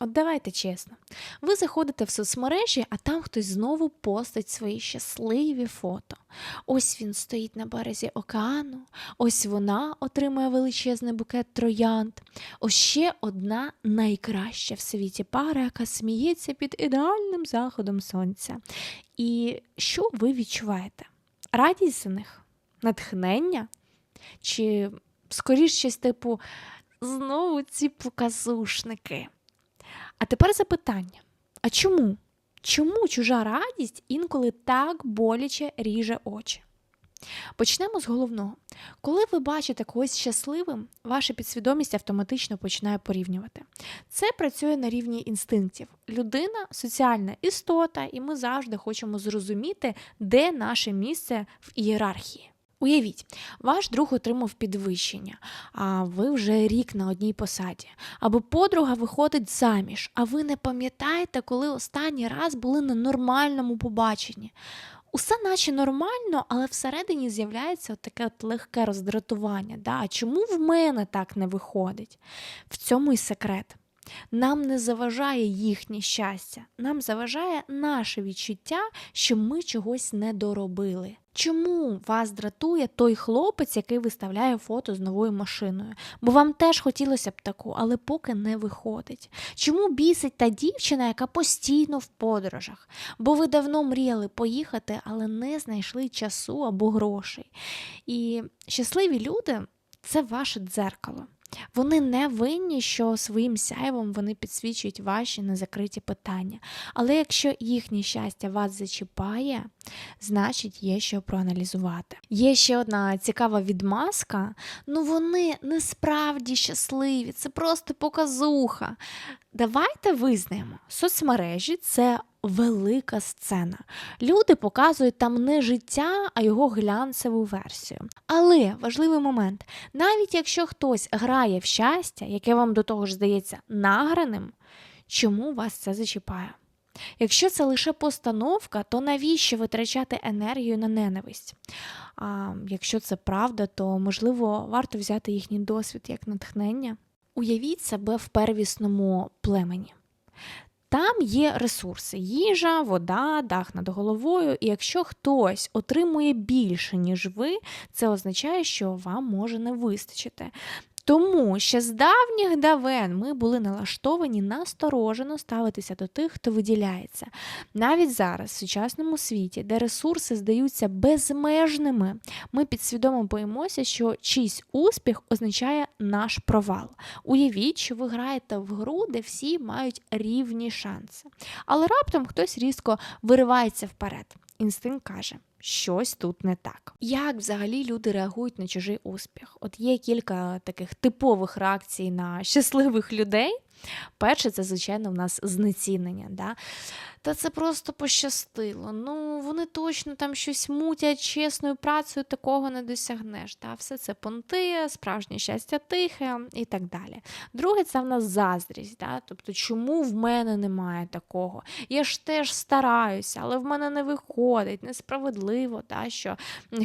От давайте чесно. Ви заходите в соцмережі, а там хтось знову постить свої щасливі фото. Ось він стоїть на березі океану, ось вона отримує величезний букет троянд. Ось ще одна найкраща в світі пара, яка сміється під ідеальним заходом сонця. І що ви відчуваєте? Радість за них? Натхнення? Чи скоріш щось типу знову ці показушники? А тепер запитання: а чому? Чому чужа радість інколи так боляче ріже очі? Почнемо з головного. Коли ви бачите когось щасливим, ваша підсвідомість автоматично починає порівнювати. Це працює на рівні інстинктів. Людина соціальна істота, і ми завжди хочемо зрозуміти, де наше місце в ієрархії. Уявіть, ваш друг отримав підвищення, а ви вже рік на одній посаді. Або подруга виходить заміж, а ви не пам'ятаєте, коли останній раз були на нормальному побаченні. Усе наче нормально, але всередині з'являється от таке от легке роздратування. Да? А чому в мене так не виходить? В цьому і секрет. Нам не заважає їхнє щастя, нам заважає наше відчуття, що ми чогось не доробили. Чому вас дратує той хлопець, який виставляє фото з новою машиною? Бо вам теж хотілося б таку, але поки не виходить. Чому бісить та дівчина, яка постійно в подорожах? Бо ви давно мріяли поїхати, але не знайшли часу або грошей. І щасливі люди це ваше дзеркало. Вони не винні, що своїм сяйвом вони підсвічують ваші незакриті питання. Але якщо їхнє щастя вас зачіпає, значить є що проаналізувати. Є ще одна цікава відмазка: ну вони не справді щасливі, це просто показуха. Давайте визнаємо, соцмережі це велика сцена. Люди показують там не життя, а його глянцеву версію. Але важливий момент: навіть якщо хтось грає в щастя, яке вам до того ж здається награним, чому вас це зачіпає? Якщо це лише постановка, то навіщо витрачати енергію на ненависть? А якщо це правда, то можливо варто взяти їхній досвід як натхнення. Уявіть себе в первісному племені. Там є ресурси: їжа, вода, дах над головою. І якщо хтось отримує більше, ніж ви, це означає, що вам може не вистачити. Тому ще з давніх давен ми були налаштовані насторожено ставитися до тих, хто виділяється. Навіть зараз, в сучасному світі, де ресурси здаються безмежними, ми підсвідомо боїмося, що чийсь успіх означає наш провал. Уявіть, що ви граєте в гру, де всі мають рівні шанси. Але раптом хтось різко виривається вперед. Інстинкт каже, щось тут не так. Як взагалі люди реагують на чужий успіх? От є кілька таких типових реакцій на щасливих людей. Перше, це, звичайно, в нас знецінення. Да? Та це просто пощастило. Ну, вони точно там щось мутять, чесною працею такого не досягнеш. Та? Все це понти, справжнє щастя тихе і так далі. Друге, це в нас заздрість. Да? Тобто, чому в мене немає такого? Я ж теж стараюся, але в мене не виходить, несправедливо, да? що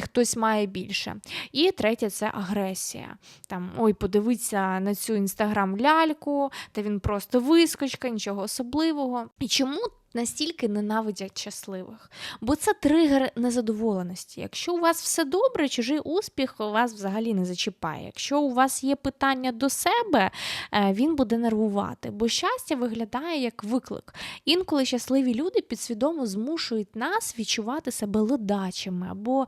хтось має більше. І третє це агресія. Там, Ой, подивиться на цю інстаграм-ляльку, та він просто вискочка, нічого особливого. І чому? Настільки ненавидять щасливих, бо це тригер незадоволеності. Якщо у вас все добре, чужий успіх вас взагалі не зачіпає. Якщо у вас є питання до себе, е, він буде нервувати, бо щастя виглядає як виклик. Інколи щасливі люди підсвідомо змушують нас відчувати себе ледачими або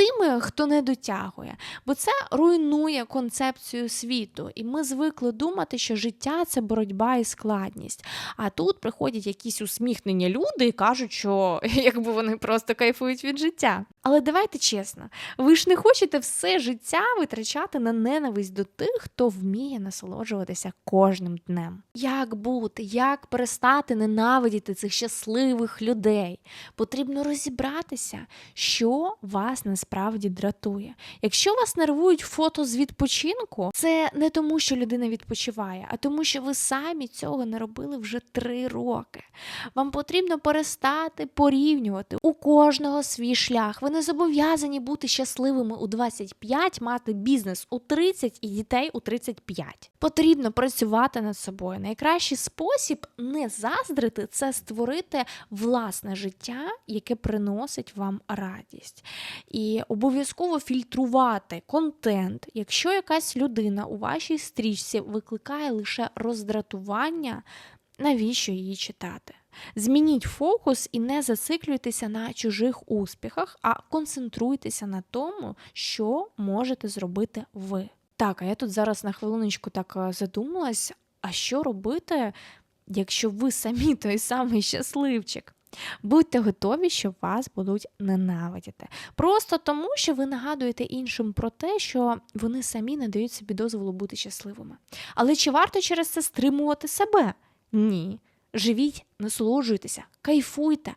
тими, хто не дотягує, бо це руйнує концепцію світу, і ми звикли думати, що життя це боротьба і складність. А тут приходять якісь усміхнені люди і кажуть, що якби вони просто кайфують від життя. Але давайте чесно, ви ж не хочете все життя витрачати на ненависть до тих, хто вміє насолоджуватися кожним днем. Як бути, як перестати ненавидіти цих щасливих людей? Потрібно розібратися, що вас насправді справді дратує. Якщо вас нервують фото з відпочинку, це не тому, що людина відпочиває, а тому, що ви самі цього не робили вже три роки. Вам потрібно перестати порівнювати у кожного свій шлях. Ви не зобов'язані бути щасливими у 25, мати бізнес у 30 і дітей у 35. Потрібно працювати над собою. Найкращий спосіб не заздрити це створити власне життя, яке приносить вам радість. І обов'язково фільтрувати контент, якщо якась людина у вашій стрічці викликає лише роздратування, навіщо її читати? Змініть фокус і не зациклюйтеся на чужих успіхах, а концентруйтеся на тому, що можете зробити ви. Так, а я тут зараз на хвилиночку так е, задумалась, а що робити, якщо ви самі той самий щасливчик? Будьте готові, що вас будуть ненавидіти. Просто тому, що ви нагадуєте іншим про те, що вони самі не дають собі дозволу бути щасливими. Але чи варто через це стримувати себе? Ні. Живіть, насолоджуйтеся, кайфуйте.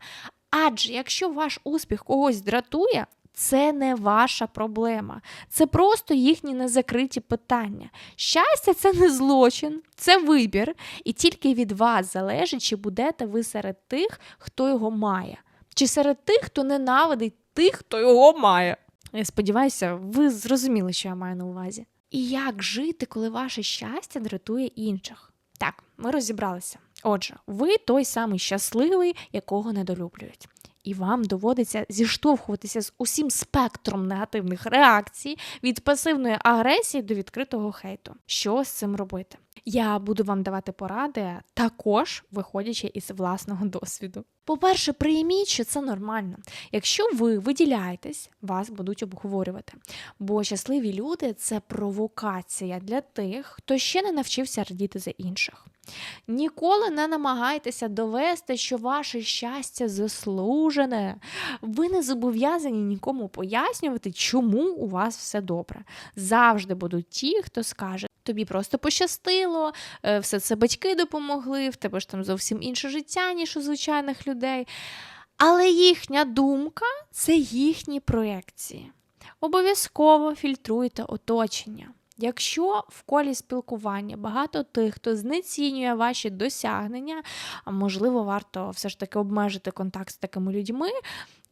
Адже якщо ваш успіх когось дратує, це не ваша проблема, це просто їхні незакриті питання. Щастя це не злочин, це вибір, і тільки від вас залежить, чи будете ви серед тих, хто його має, чи серед тих, хто ненавидить тих, хто його має. Я сподіваюся, ви зрозуміли, що я маю на увазі. І як жити, коли ваше щастя дратує інших? Так, ми розібралися. Отже, ви той самий щасливий, якого недолюблюють. І вам доводиться зіштовхуватися з усім спектром негативних реакцій від пасивної агресії до відкритого хейту. Що з цим робити? Я буду вам давати поради, також виходячи із власного досвіду. По-перше, прийміть, що це нормально. Якщо ви виділяєтесь, вас будуть обговорювати. Бо щасливі люди це провокація для тих, хто ще не навчився радіти за інших. Ніколи не намагайтеся довести, що ваше щастя заслужене. Ви не зобов'язані нікому пояснювати, чому у вас все добре. Завжди будуть ті, хто скаже. Тобі просто пощастило, е, все це батьки допомогли, в тебе ж там зовсім інше життя, ніж у звичайних людей. Але їхня думка це їхні проекції. Обов'язково фільтруйте оточення. Якщо в колі спілкування багато тих, хто знецінює ваші досягнення, можливо, варто все ж таки обмежити контакт з такими людьми,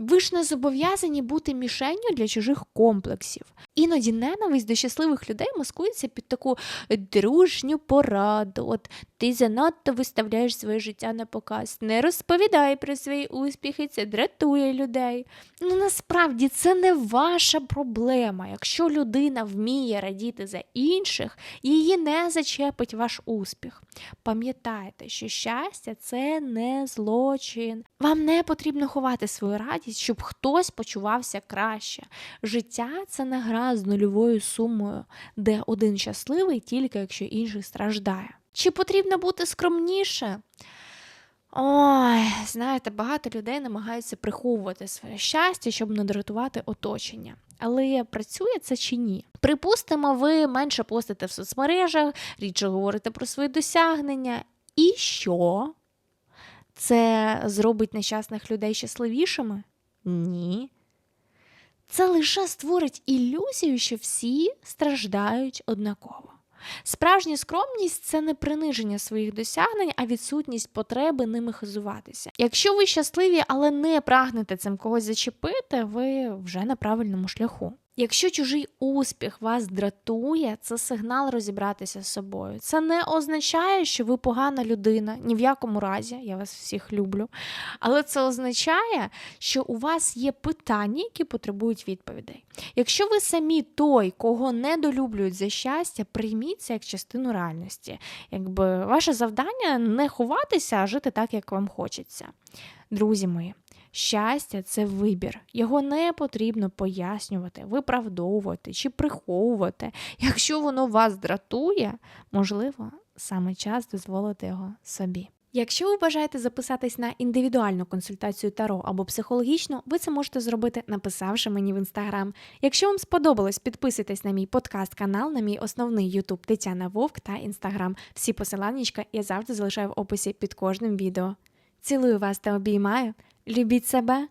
ви ж не зобов'язані бути мішенню для чужих комплексів. Іноді ненависть до щасливих людей маскується під таку дружню пораду. От ти занадто виставляєш своє життя на показ, не розповідай про свої успіхи, це дратує людей. Ну насправді це не ваша проблема. Якщо людина вміє радіти за інших, її не зачепить ваш успіх. Пам'ятайте, що щастя це не злочин. Вам не потрібно ховати свою радість, щоб хтось почувався краще. Життя це не гра з нульовою сумою, де один щасливий тільки якщо інший страждає. Чи потрібно бути скромніше? Ой, знаєте, багато людей намагаються приховувати своє щастя, щоб не дратувати оточення. Але працює це чи ні? Припустимо, ви менше постите в соцмережах, рідше говорите про свої досягнення. І що? Це зробить нещасних людей щасливішими? Ні. Це лише створить ілюзію, що всі страждають однаково. Справжня скромність це не приниження своїх досягнень, а відсутність потреби ними хизуватися. Якщо ви щасливі, але не прагнете цим когось зачепити, ви вже на правильному шляху. Якщо чужий успіх вас дратує, це сигнал розібратися з собою. Це не означає, що ви погана людина, ні в якому разі, я вас всіх люблю. Але це означає, що у вас є питання, які потребують відповідей. Якщо ви самі той, кого недолюблюють за щастя, прийміть це як частину реальності. Якби ваше завдання не ховатися, а жити так, як вам хочеться. Друзі мої. Щастя це вибір. Його не потрібно пояснювати, виправдовувати чи приховувати. Якщо воно вас дратує, можливо, саме час дозволити його собі. Якщо ви бажаєте записатись на індивідуальну консультацію Таро або психологічну, ви це можете зробити, написавши мені в інстаграм. Якщо вам сподобалось, підписуйтесь на мій подкаст-канал, на мій основний Ютуб Тетяна Вовк та інстаграм. Всі посилання я завжди залишаю в описі під кожним відео. Цілую вас та обіймаю. Любіть себе